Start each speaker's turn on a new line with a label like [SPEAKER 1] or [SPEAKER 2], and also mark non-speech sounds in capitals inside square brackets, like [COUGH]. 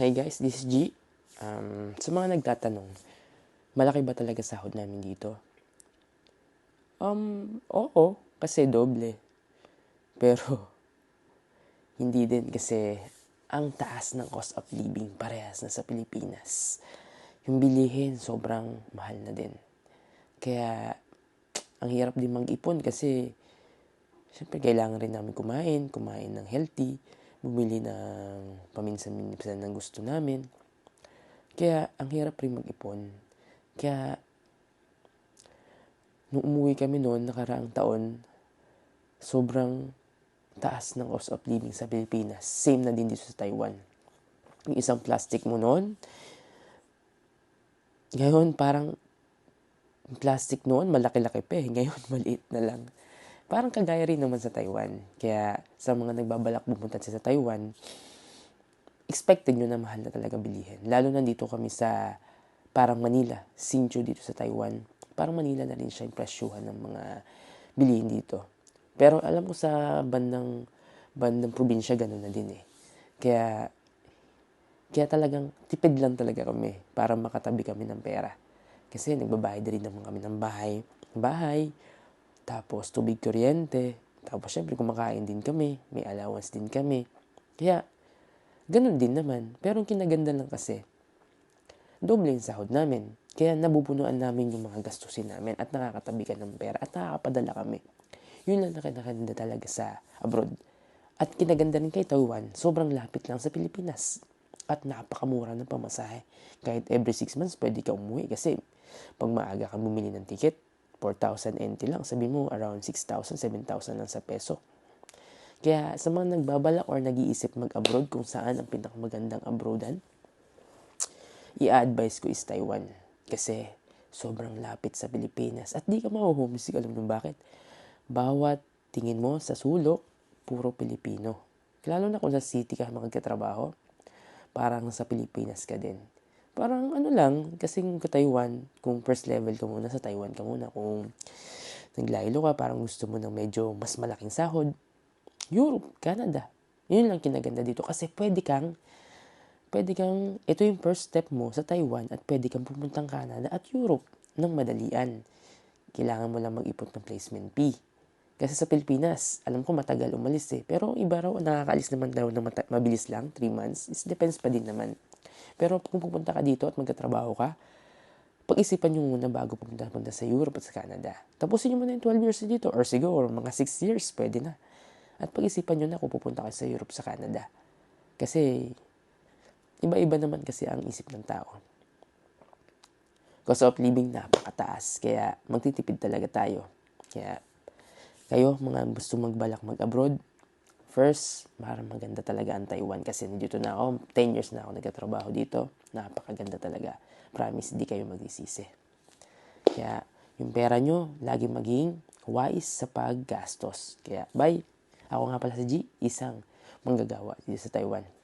[SPEAKER 1] Hi guys, this is G. Um, sa mga nagtatanong, malaki ba talaga sahod namin dito? Um, oo, kasi doble. Pero, [LAUGHS] hindi din kasi ang taas ng cost of living parehas na sa Pilipinas. Yung bilihin, sobrang mahal na din. Kaya, [TSK] ang hirap din mag-ipon kasi, syempre, kailangan rin namin kumain, kumain ng healthy, bumili ng paminsan-minsan ng gusto namin. Kaya, ang hirap rin mag-ipon. Kaya, nung umuwi kami noon, nakaraang taon, sobrang taas ng cost of living sa Pilipinas. Same na din dito sa Taiwan. Yung isang plastic mo noon, ngayon parang plastic noon, malaki-laki pa eh. Ngayon, [LAUGHS] maliit na lang. Parang kagaya rin naman sa Taiwan. Kaya sa mga nagbabalak pumunta sa Taiwan, expected nyo na mahal na talaga bilihin. Lalo na dito kami sa parang Manila, Sinchu dito sa Taiwan. Parang Manila na rin siya yung presyuhan ng mga bilihin dito. Pero alam ko sa bandang bandang probinsya ganun na din eh. Kaya kaya talagang tipid lang talaga kami para makatabi kami ng pera. Kasi nagbabayad rin naman kami ng bahay, bahay, tapos tubig kuryente, tapos syempre kumakain din kami, may allowance din kami. Kaya ganun din naman. Pero ang kinaganda lang kasi, doble yung sahod namin. Kaya nabubunuan namin yung mga gastusin namin at nakakatabi ka ng pera at nakakapadala kami. Yun lang na kinaganda talaga sa abroad. At kinaganda rin kay Taiwan, sobrang lapit lang sa Pilipinas. At napakamura ng pamasahe. Kahit every 6 months, pwede ka umuwi kasi pag maaga ka bumili ng ticket, 4,000 NT lang. Sabi mo, around 6,000, 7,000 lang sa peso. Kaya sa mga nagbabalak or nag-iisip mag-abroad kung saan ang pinakamagandang abroadan, i-advise ko is Taiwan. Kasi sobrang lapit sa Pilipinas. At di ka mahuhomesick. Alam mo bakit? Bawat tingin mo sa sulok, puro Pilipino. Lalo na kung sa city ka magkatrabaho, parang sa Pilipinas ka din. Parang ano lang, kasi kung Taiwan, kung first level ka muna, sa Taiwan ka muna. Kung naglaylo ka, parang gusto mo ng medyo mas malaking sahod, Europe, Canada. Yun lang kinaganda dito kasi pwede kang pwede kang, ito yung first step mo sa Taiwan at pwede kang pumuntang Canada at Europe ng madalian. Kailangan mo lang mag-ipot ng placement fee. Kasi sa Pilipinas, alam ko matagal umalis eh. Pero iba raw, nakakaalis naman daw na mata- mabilis lang, 3 months. It depends pa din naman. Pero kung pupunta ka dito at magkatrabaho ka, pag-isipan nyo muna bago pupunta, pupunta sa Europe at sa Canada. Tapusin nyo muna yung 12 years dito or siguro mga 6 years, pwede na. At pag-isipan nyo na kung pupunta kayo sa Europe sa Canada. Kasi iba-iba naman kasi ang isip ng tao. Cost of living napakataas. Kaya magtitipid talaga tayo. Kaya kayo, mga gusto magbalak mag-abroad, first, parang maganda talaga ang Taiwan kasi dito na ako, 10 years na ako nagkatrabaho dito. Napakaganda talaga. Promise, di kayo magsisisi. Kaya, yung pera nyo, lagi maging wise sa paggastos. Kaya, bye! Ako nga pala si G, isang manggagawa dito sa Taiwan.